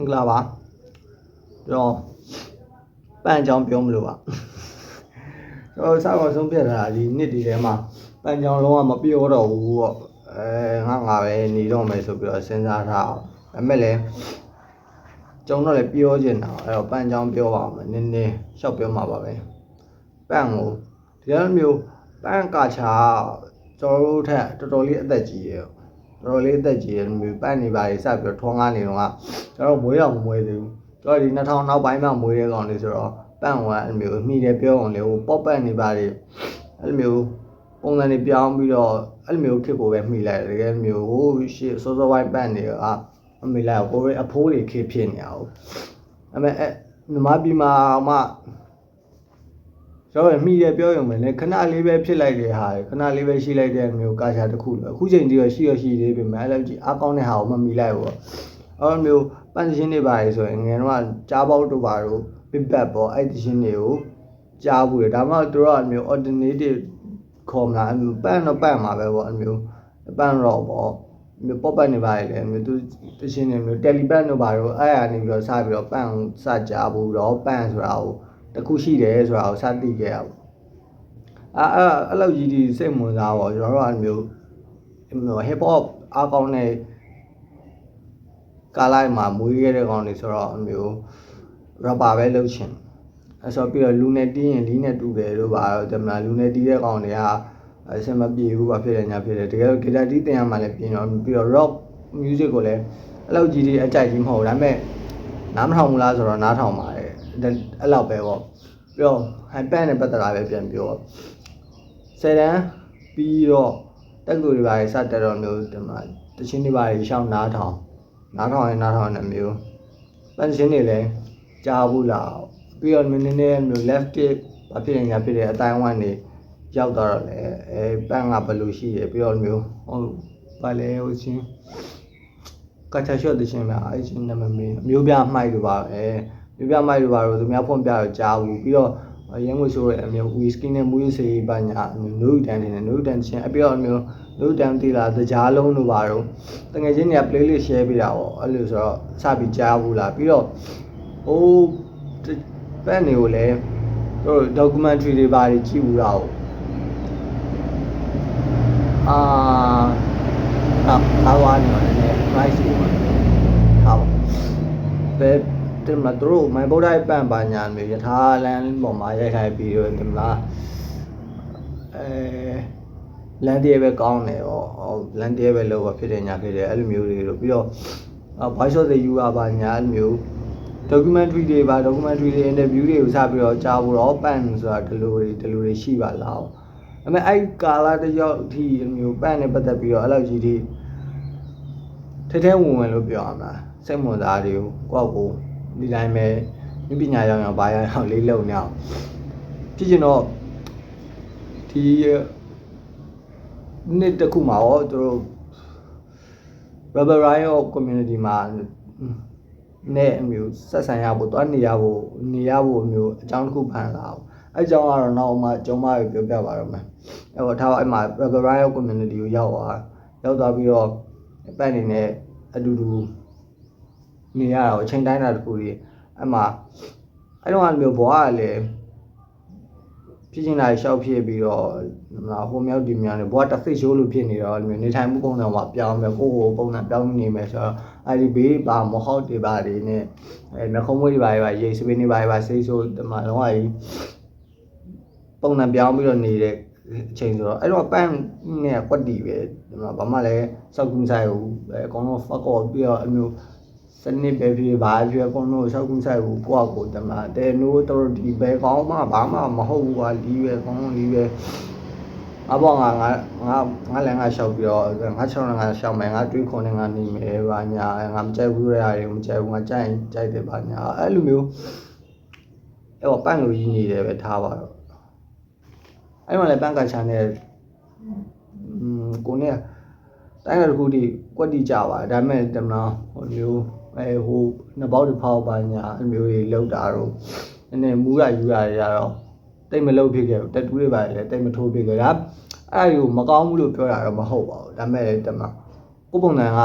င်္ဂလာပါကျွန်တော်ပန်းအကြောင်းပြောမလို့ပါကျွန်တော်စောက်ဆုံးပြတာဒီနှစ်ဒီထဲမှာပန်းကြောင်လုံးဝမပြောတော့ဘူးပေါ့အဲငါငါပဲနေတော့မယ်ဆိုပြီးတော့စဉ်းစားထားအောင်ဒါပေမဲ့လည်းကျွန်တော်လည်းပြောချင်တာအဲ့တော့ပန်းကြောင်ပြောပါအောင်နည်းနည်းရှောက်ပြောမှာပါပဲပန်းကိုဒီလိုမျိုးပန်းကာချာကျွန်တော်တို့ထက်တော်တော်လေးအသက်ကြီးရဲ့ တော်တော်လေးအသက်ကြီးရဲ့မျိုးပန်းနေပါလေစပြီးတော့ထွန်းကားနေတော့ကကျွန်တော်မွေးတော့မမွေးသေးဘူးကျွန်တော်ဒီ2000နောက်ပိုင်းမှမွေးတဲ့ကောင်လေးဆိုတော့ပန့်ဝါအဲ့မျိုးမိတယ်ပြောအောင်လေဟိုပော့ပတ်နေပါလေအဲ့မျိုးပုံစံတွေပြောင်းပြီးတော့အဲ့မျိုးခစ်ကိုပဲမိလိုက်တယ်တကယ်မျိုးဟိုရှေ့စောစောဝိုင်းပန့်နေကအမိလိုက်ကိုယ်အဖိုးတွေခစ်ဖြစ်နေအောင်အဲ့မဲ့အဲ့မြမပြည်မှာမှ ကျွန်တော်မိတယ်ပြောရုံပဲလေခဏလေးပဲဖြစ်လိုက်တဲ့ဟာခဏလေးပဲရှိလိုက်တဲ့မျိုးကာချာတစ်ခုလို့အခုချိန်တည်းရရှိရရှိသေးပြီမဲ့အဲ့လိုကြည့်အားကောင်းတဲ့ဟာကိုမမိလိုက်ဘူးအဲ့မျိုးပန့်ရှင်းနေပါလေဆိုရင်ငယ်တော့ကြားပေါက်တို့ပါတို့ big bad ပေါ့အဲ့ဒီရှင်းတွေကိုကြားဘူးလေဒါမှတို့ကအမျိုး alternative ခေါ်မလားအမျိုးပန့်တော့ပန့်မှာပဲပေါ့အမျိုးပန့်တော့ပေါ့မျိုးပေါ့ပတ်နေပါလေအမျိုးသူတရှင်းနေမျိုး telepan တို့ပါတော့အဲ့ဟာနေပြီးတော့စပြီးတော့ပန့်စကြားဘူးတော့ပန့်ဆိုတာကို တခုရှိတယ်ဆိုတာကိုစသိခဲ့ရဘူးအဲ့အဲ့အဲ့လောက်ကြီးဒီစိတ်ဝင်စားပေါ့ကျွန်တော်တို့အမျိုးအမျိုး hip hop အားကောင်းတဲ့ကာလိုက်မှာမွေးခဲ့တဲ့ကောင်တွေဆိုတော့အမျိုး rubber ပဲလုပ်ချင်အဲဆိုပြီးတော့လူနဲ့တီးရင်လီးနဲ့တူတယ်လို့ပါတော့တမလားလူနဲ့တီးတဲ့ကောင်တွေကအဆင်မပြေဘူးပါဖြစ်တယ်ညာဖြစ်တယ်တကယ်လို့ဂီတာတီးတင်ရမှလည်းပြင်တော့ပြီးတော့ rock music ကိုလည်းအဲ့လောက်ကြီးကြီးအကြိုက်ကြီးမဟုတ်ဘူးဒါပေမဲ့နားမထောင်ဘူးလားဆိုတော့နားထောင်ပါတယ် အဲ့လောက်ပဲပေါ့ပြီးတော့ high band နဲ့ပတ်သက်တာပဲပြန်ပြောဆယ်တန်းပြီးတော့တက်ကူတွေပါစတက်တော့မျိုးဒီမှာတချင်းတွေပါရှောင်းနားထောင်နားထောင်ရင်နားထောင်နေမျိုးပန်းချင်းတွေလည်းကြားဘူးလားပြီးတော့နည်းနည်းမျိုး left tip ဘာဖြစ်နေညာဖြစ်တဲ့အတိုင်းဝိုင်းနေရောက်တော့လေအဲပန်းကဘယ်လိုရှိရပြီးတော့မျိုးဟိုဘာလဲဟိုချင်းကချာရှော့တချင်းမှာအဲ့ချင်းနာမည်မေးမျိုးပြမှိုက်လို့ပါပဲ မျိုးပြမှိုက်လို့ပါတော့သူများဖွင့်ပြတော့ကြားဘူးပြီးတော့ရန်ကုန်ဆိုရဲအမျိုးဝီစကီနဲ့မူးစေးပါညာအမျိုးနိုးတန်နေနိုးတန်ချင်းအပြီးတော့အမျိုးနိုးတန်တီလာတကြားလုံးလို့ပါတော့တကယ်ချင်းတွေက playlist share ပေးတာပေါ့အဲ့လိုဆိုတော့စပြီးကြားဘူးလားပြီးတော့ဟိုပန်းတွေကိုလည်းတို့ documentary တွေပါကြည့်ဘူးတော့အာတော့သာဝါနေတယ်နည်း price တွေပါဟာပါဘယ် တင်မတို့မိုင်ဗုဒ္ဓရဲ့ပန့်ပါညာမျိုးယထာလန်ပေါ်မှာရိုက်ခိုင်းပြီးတော့တင်မလားအဲလန်တည်းပဲကောင်းတယ်ဟောလန်တည်းပဲလို့ဖြစ်တယ်ညာဖြစ်တယ်အဲ့လိုမျိုးတွေလို့ပြီးတော့ voice of the you ပါညာအဲ့လိုမျိုး documentary တွေပါ documentary တွေ interview တွေကိုစပြီးတော့ကြားဖို့တော့ပန့်ဆိုတာဒီလိုတွေဒီလိုတွေရှိပါလား။အဲ့မဲ့အဲ့ကာလာတယောက်အထိမျိုးပန့်နဲ့ပတ်သက်ပြီးတော့အဲ့လောက်ကြီးဒီထဲထဲဝင်ဝင်လို့ပြောရမှာစိတ်ဝင်စားတွေကိုကိုယ့်ကို ဒီတိုင်းပဲမြပညာရောင်ရောင်ဘာရောင်ရောင်လေးလုံနေအောင်ဖြစ်ချင်တော့ဒီနှစ်တစ်ခုမှာရောသူတို့ Rubber Riot community မှာနဲ့အမျိုးဆက်ဆံရဖို့တွားနေရဖို့နေရဖို့အမျိုးအကြောင်းတစ်ခုဖန်လာအောင်အဲအကြောင်းကတော့နောက်မှကျုံမရပြောပြပါတော့မယ်အဲတော့ထားအဲ့မှာ Rubber Riot community ကိုရောက်သွားရောက်သွားပြီးတော့ပန့်နေနဲ့အတူတူ နေရတော့အချိန်တိုင်းတာတစ်ခုကြီးအဲ့မှာအဲ့တော့အမျိုးဘွားကလည်းဖြစ်ချင်တာရှောက်ဖြစ်ပြီးတော့ဟိုမြောက်ဒီမြောက်နေဘွားတစ်ဖိတ်ရှိုးလို့ဖြစ်နေတော့အဲ့လိုမျိုးနေထိုင်မှုပုံစံမှာပြောင်းမယ်ကိုယ့်ကိုယ်ပုံစံပြောင်းနေမယ်ဆိုတော့အဲ့ဒီဘေးပါမဟုတ်တွေပါတွေနဲ့အဲနှခုံးမွေးတွေပါပါရေစပင်းတွေပါပါစိတ်ဆိုးဒီမှာတော့အဲ့ပုံစံပြောင်းပြီးတော့နေတဲ့အချိန်ဆိုတော့အဲ့တော့ပန်းနဲ့ကွက်တီပဲဒီမှာဘာမှလည်းစောက်ကူးဆိုင်ဘူးအဲအကုန်လုံး fuck off ပြီးတော့အမျိုး စနစ်ပဲဖြစ်ပါဖြစ်အကုန်လုံးစောက်ကူးဆိုင်ဘူးကိုယ့်အကိုတမတဲနိုးတော်ဒီပဲကောင်းမှဘာမှမဟုတ်ဘူးကွာလီးပဲကောင်းလီးပဲအဘောငါငါငါငါလည်းငါရှောက်ပြီးတော့ငါချောင်းငါရှောက်မယ်ငါတွေးခွန်နဲ့ငါနေမယ်ဘာညာငါမကြိုက်ဘူးရရတယ်မကြိုက်ဘူးငါကြိုက်ကြိုက်တယ်ဘာညာအဲ့လိုမျိုးအဲ့တော့ပန့်လို့ကြီးနေတယ်ပဲထားပါတော့အဲ့မှာလည်းပန့်ကချန်နဲ့อืมကိုနဲ့တိုင်းတစ်ခုတည်းကွက်တီကြပါဒါပေမဲ့တမနာဟိုမျိုး အဲဟိုနှစ်ပေါက်တစ်ဖောက်ပါညာအမျိုးတွေလောက်တာတော့နည်းနည်းမူးရယူရရတော့တိတ်မလုတ်ဖြစ်ခဲ့ဘူးတက်တူးတွေပါလေတိတ်မထိုးဖြစ်ခဲ့ဒါအဲ့ဒါကိုမကောင်းဘူးလို့ပြောတာတော့မဟုတ်ပါဘူးဒါပေမဲ့တမကိုပုံစံက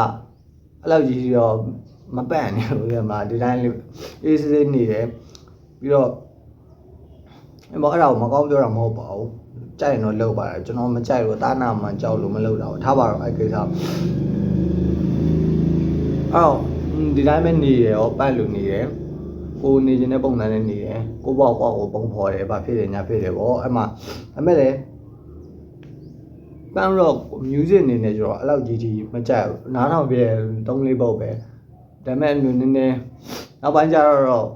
အဲ့လောက်ကြီးတော့မပန့်နေဘူးဒီမှာဒီတိုင်းလေးအေးစစ်စစ်နေတယ်ပြီးတော့အဲ့မအဲ့ဒါကိုမကောင်းပြောတာမဟုတ်ပါဘူးကြိုက်ရင်တော့လုပ်ပါတယ်ကျွန်တော်မကြိုက်ဘူးတာနာမှကြောက်လို့မလုပ်တာဘူးထားပါတော့အဲ့ကိစ္စအော် ဒီတိုင်းပဲနေရရောပတ်လို့နေတယ်ကိုနေခြင်းတဲ့ပုံစံနဲ့နေတယ်ကိုပေါ့ပေါ့ကိုပုံဖော်တယ်ဘာဖြစ်တယ်ညာဖြစ်တယ်ဗောအဲ့မှာအမဲ့လေပန်ရော့ music အနေနဲ့ကျတော့အဲ့လောက်ကြီးကြီးမကြိုက်ဘူးနားထောင်ပြ3 4ပုတ်ပဲဒါပေမဲ့အမျိုးနည်းနည်းနောက်ပိုင်းကျတော့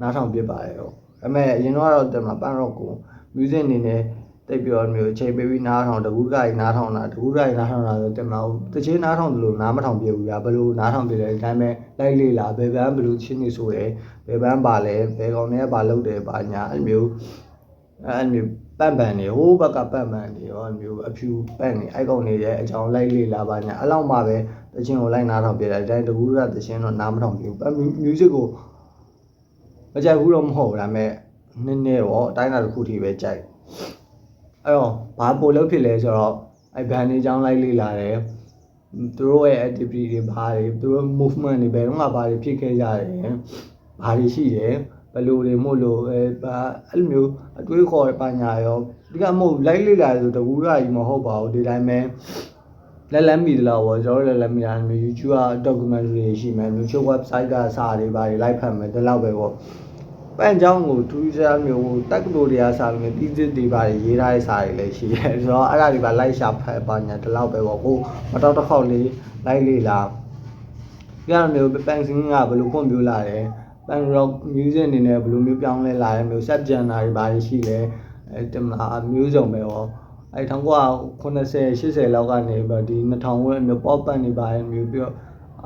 နားထောင်ပြပါတယ်တော့ဒါပေမဲ့အရင်တော့တက်မှာပန်ရော့ကို music အနေနဲ့ တိတ်ပြောမျိုးအချိန်ပေးပြီးနားထောင်တကူးကကြီးနားထောင်တာတကူးကကြီးနားထောင်တာဆိုတက်မှာတချင်းနားထောင်တယ်လို့နားမထောင်ပြဘူးညာဘယ်လိုနားထောင်ပြလဲဒါပေမဲ့လိုက်လေလာဘယ်ဘန်းဘယ်လိုချင်းနေဆိုတယ်ဘယ်ဘန်းပါလဲဘယ်ကောင်တွေကပါလုပ်တယ်ပါညာအဲ့မျိုးအဲ့မျိုးပန့်ပန့်နေဟိုးဘက်ကပန့်ပန့်နေရောအဲ့မျိုးအဖြူပန့်နေအဲ့ကောင်တွေရဲ့အကြောင်းလိုက်လေလာပါညာအဲ့လောက်မှပဲတချင်းကိုလိုက်နားထောင်ပြတယ်ဒါတကူးကတချင်းတော့နားမထောင်ပြဘူး music ကိုမကြိုက်ဘူးတော့မဟုတ်ဘူးဒါပေမဲ့နည်းနည်းတော့အတိုင်းအတာတစ်ခုထိပဲကြိုက် အဲ့တော့ဘာပိုလို့ဖြစ်လဲဆိုတော့အဲ့ဘန်နေကြောင်းလိုက်လေ့လာတယ်သူတို့ရဲ့ activity တွေဘာတွေသူတို့ movement တွေဘယ်တော့မှဘာတွေဖြစ်ခဲ့ကြတယ်ဘာတွေရှိတယ်ဘယ်လိုတွေမို့လို့အဲဘာအဲ့လိုမျိုးအတွေးခေါ်ပညာရောဒီကမဟုတ်လိုက်လေ့လာဆိုတကူရကြီးမဟုတ်ပါဘူးဒီတိုင်းပဲလက်လက်မိတလားဘောကျွန်တော်တို့လက်လက်မိတာမျိုး YouTube က documentary တွေရှိမယ်မျိုး YouTube website ကစာတွေဘာတွေလိုက်ဖတ်မယ်ဒီလောက်ပဲပေါ့ ပန့်ချောင်းကိုထူးခြားမျိုးတက္ကသိုလ်တွေကစာလို့ပြီးစစ်တွေဘာတွေရေးထားတဲ့စာတွေလည်းရှိတယ်ဆိုတော့အဲ့ဒါတွေပါလိုက်ရှာဖတ်ပါညာဒီလောက်ပဲပေါ့ကိုမတော်တစ်ခေါက်လေးလိုက်လေ့လာပြရမျိုးပန့်စင်းကဘယ်လိုဖွံ့ဖြိုးလာတယ်ပန် rock music အနေနဲ့ဘယ်လိုမျိုးပြောင်းလဲလာတယ်မျိုး subgenre တွေဘာတွေရှိလဲအဲတမလားမျိုးစုံပဲပေါ့အဲ1980 80လောက်ကနေပြီးဒီ2000ဝန်းမျိုး pop band တွေပါတယ်မျိုးပြီးတော့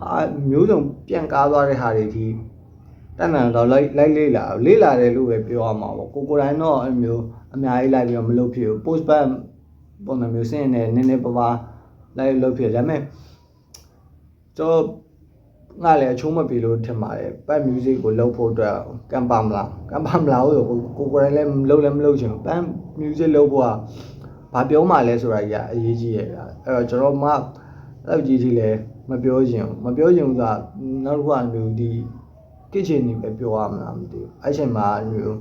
အာမျိုးစုံပြန်ကားသွားတဲ့ဟာတွေဒီ တန်တန်တော့လိုက်လိုက်လေးလာလေးလာတယ်လို့ပဲပြောရမှာပေါ့ကိုကိုတိုင်းတော့အဲမျိုးအများကြီးလိုက်ပြီးတော့မလုပ်ဖြစ်ဘူး post band ပုံစံမျိုးစင်းနေနည်းနည်းပါးပါးလိုက်လုပ်ဖြစ်ဒါပေမဲ့ကျွန်တော်ငါလည်းအချိုးမပြေလို့ထင်ပါတယ်ပတ် music ကိုလုပ်ဖို့အတွက်ကံပါမလားကံပါမလားလို့ကိုကိုကိုယ်တိုင်လည်းလုပ်လည်းမလုပ်ချင်ဘူးပတ် music လုပ်ဖို့ကဘာပြောမှလဲဆိုတာကြီးကအရေးကြီးရဲ့ဗျာအဲ့တော့ကျွန်တော်မှအဲ့ကြီးကြီးလည်းမပြောချင်ဘူးမပြောချင်ဘူးဆိုတာနောက်တစ်ခုအမျိုးဒီ ကိချင်နေပဲပြောရမလားမသိဘူးအဲ့ချိန်မှာအမျိုး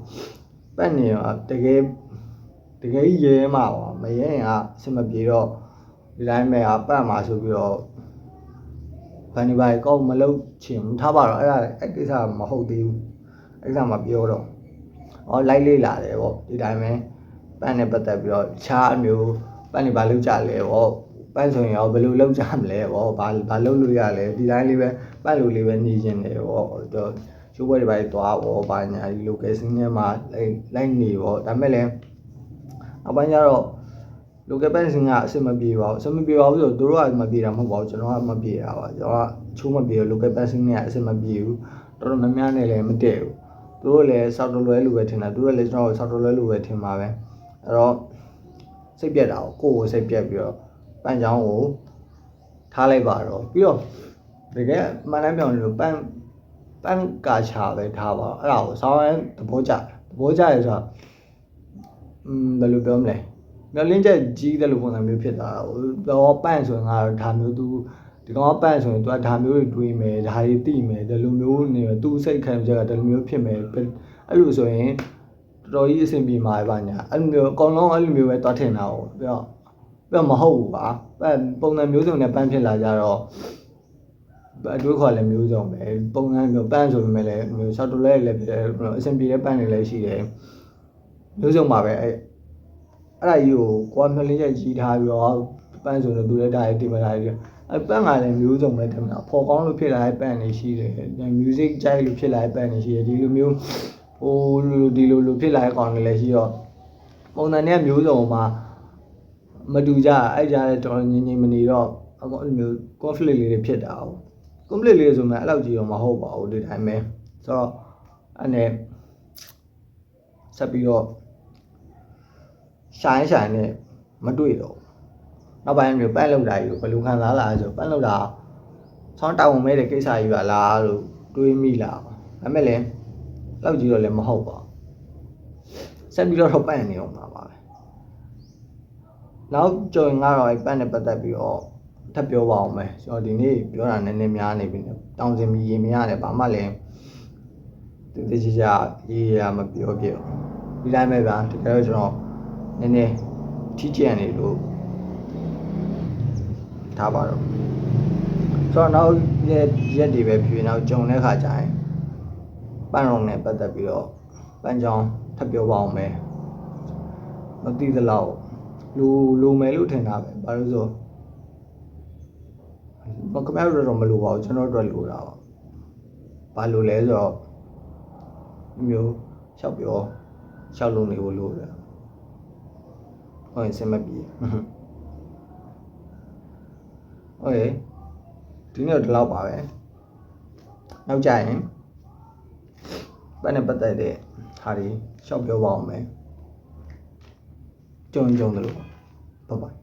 ပတ်နေရတကယ်တကယ်ရဲမှာပါမရဲရင်ကအဆင်မပြေတော့ဒီတိုင်းပဲအပတ်မှာဆိုပြီးတော့ဘန်ဒီဘိုင်ကောက်မလုပ်ချင်ဘူးထားပါတော့အဲ့ဒါအဲ့ကိစ္စမဟုတ်သေးဘူးအဲ့ကိစ္စမပြောတော့ဩလိုက်လေးလာတယ်ပေါ့ဒီတိုင်းပဲပန်းနဲ့ပတ်သက်ပြီးတော့ခြားအမျိုးပန်းနေဘာလုပ်ကြလဲပေါ့ ပန်းဆိုရင်ရောဘယ်လိုလုပ်ကြမလဲပေါ့ဘာဘာလုပ်လို့ရလဲဒီတိုင်းလေးပဲပန်းလိုလေးပဲနေခြင်းတယ်ပေါ့တော့ချိုးပွဲတွေပါသွားပေါ့ဘာညာဒီ location ထဲမှာလိုက်လိုက်နေပေါ့ဒါမဲ့လည်းအပိုင်းကျတော့ local bank စင်ကအဆင်မပြေပါဘူးအဆင်မပြေပါဘူးဆိုတော့သူတို့ကမပြေတာမဟုတ်ပါဘူးကျွန်တော်ကမပြေတာပါကျွန်တော်ကချိုးမပြေဘူး local bank စင်ကအဆင်မပြေဘူးတော်တော်များများနဲ့လည်းမတည့်ဘူးသူတို့လည်းစောက်တော်လွဲလိုပဲထင်တာသူတို့လည်းကျွန်တော်ကိုစောက်တော်လွဲလိုပဲထင်ပါပဲအဲ့တော့စိတ်ပြက်တာကိုကိုယ်ကိုစိတ်ပြက်ပြီးတော့ ပန်းချောင်းကိုထားလိုက်ပါတော့ပြီးတော့တကယ်မှန်တမ်းပြောလို့ပန်းပန်းကာချာပဲထားပါအဲ့ဒါကိုစောင်းရသဘောကျသဘောကျရဆိုတော့อืมဘယ်လိုပြောမလဲမျောလင်းချက်ကြီးတယ်လို့ပုံစံမျိုးဖြစ်တာဟိုတော့ပန့်ဆိုရင်ငါဒါမျိုးသူဒီကောင်ကပန့်ဆိုရင်သူကဒါမျိုးတွေတွေးမယ်ဒါတွေသိမယ်ဒီလိုမျိုးနေသူစိတ်ခံချက်ကဒီလိုမျိုးဖြစ်မယ်အဲ့လိုဆိုရင်တော်တော်ကြီးအဆင်ပြေမှာပဲညာအဲ့လိုမျိုးအကောင်လုံးအဲ့လိုမျိုးပဲတွားထင်တာဟုတ်ပြီးတော့ ပြီးတော့မဟုတ်ဘူးပါပန့်ပုံစံမျိုးစုံနဲ့ပန့်ဖြစ်လာကြတော့အတွေးခေါ်လည်းမျိုးစုံပဲပုံစံမျိုးပန့်ဆိုပေမဲ့လည်းမျိုးဆောက်တလဲလည်းဖြစ်တယ်အဆင်ပြေတဲ့ပန့်တွေလည်းရှိတယ်မျိုးစုံပါပဲအဲ့အဲ့ဒါကြီးကိုကိုကမျောလင်းချက်ကြီးထားပြီးတော့ပန်းဆိုတော့သူလည်းဒါရေးတင်မလာပြီးအပန်းကလည်းမျိုးစုံပဲတင်မလားပေါ်ကောင်းလို့ဖြစ်လာတဲ့ပန်းတွေရှိတယ် music ကြိုက်လို့ဖြစ်လာတဲ့ပန်းတွေရှိတယ်ဒီလိုမျိုးဟိုဒီလိုလိုဖြစ်လာတဲ့ကောင်တွေလည်းရှိတော့ပုံစံနဲ့မျိုးစုံမှာ မတူကြအဲ့ကြားတဲ့တော်ငင်းငင်းမနေတော့အခုအဲ့လိုမျိုး conflict လေးတွေဖြစ်တာ哦 conflict လေးဆိုမှအဲ့လောက်ကြီးတော့မဟုတ်ပါဘူးဒီတိုင်းပဲဆိုတော့အဲ့နဲ့ဆက်ပြီးတော့ရှိုင်းရှိုင်းနဲ့မတွေ့တော့နောက်ပိုင်းမျိုးပန့်လောက်တာကြီးကိုဘယ်လိုခံစားလာလဲဆိုပန့်လောက်တာဆောင်းတောင်းမဲတဲ့ကိစ္စကြီးပါလားလို့တွေးမိလာဒါပေမဲ့လည်းလောက်ကြီးတော့လည်းမဟုတ်ပါဆက်ပြီးတော့တော့ပန့်နေအောင်ပါပါပဲ နောက်ကြော်ရင်ကတော့အဲ့ပန့်နဲ့ပတ်သက်ပြီးတော့ထပ်ပြောပါအောင်မယ်ကျွန်တော်ဒီနေ့ပြောတာနည်းနည်းများနေပြီနော်တောင်စင်မီရေမရနဲ့ဘာမှလည်းတည်တည်ချာချာရေးရမပြောပြဘူးဒီတိုင်းပဲဗျာတကယ်တော့ကျွန်တော်နည်းနည်းထိကျန်နေလို့ထားပါတော့ဆိုတော့နောက်ရက်ရက်တွေပဲဖြစ်နောက်ကြုံတဲ့ခါကျရင်ပန်းရုံနဲ့ပတ်သက်ပြီးတော့ပန်းချောင်းထပ်ပြောပါအောင်မယ်မသိသလောက် လူလူမယ်လို့ထင်တာပဲဘာလို့လဲဆိုမကမဲတော့မလိုပါဘူးကျွန်တော်တို့လိုတာပါဘာလို့လဲဆိုတော့ဒီမျိုးလျှောက်ပြောလျှောက်လုံးနေဖို့လိုတယ်ဟုတ်ရင်စင်မပြေဟုတ်ရေဒီနေ့တော့ဒီလောက်ပါပဲနောက်ကြရင်ဘယ်နဲ့ပတ်သက်တဲ့ဟာတွေလျှောက်ပြောပါအောင်မယ် ကြုံကြုံတယ်လို့ဘိုင်ဘိုင်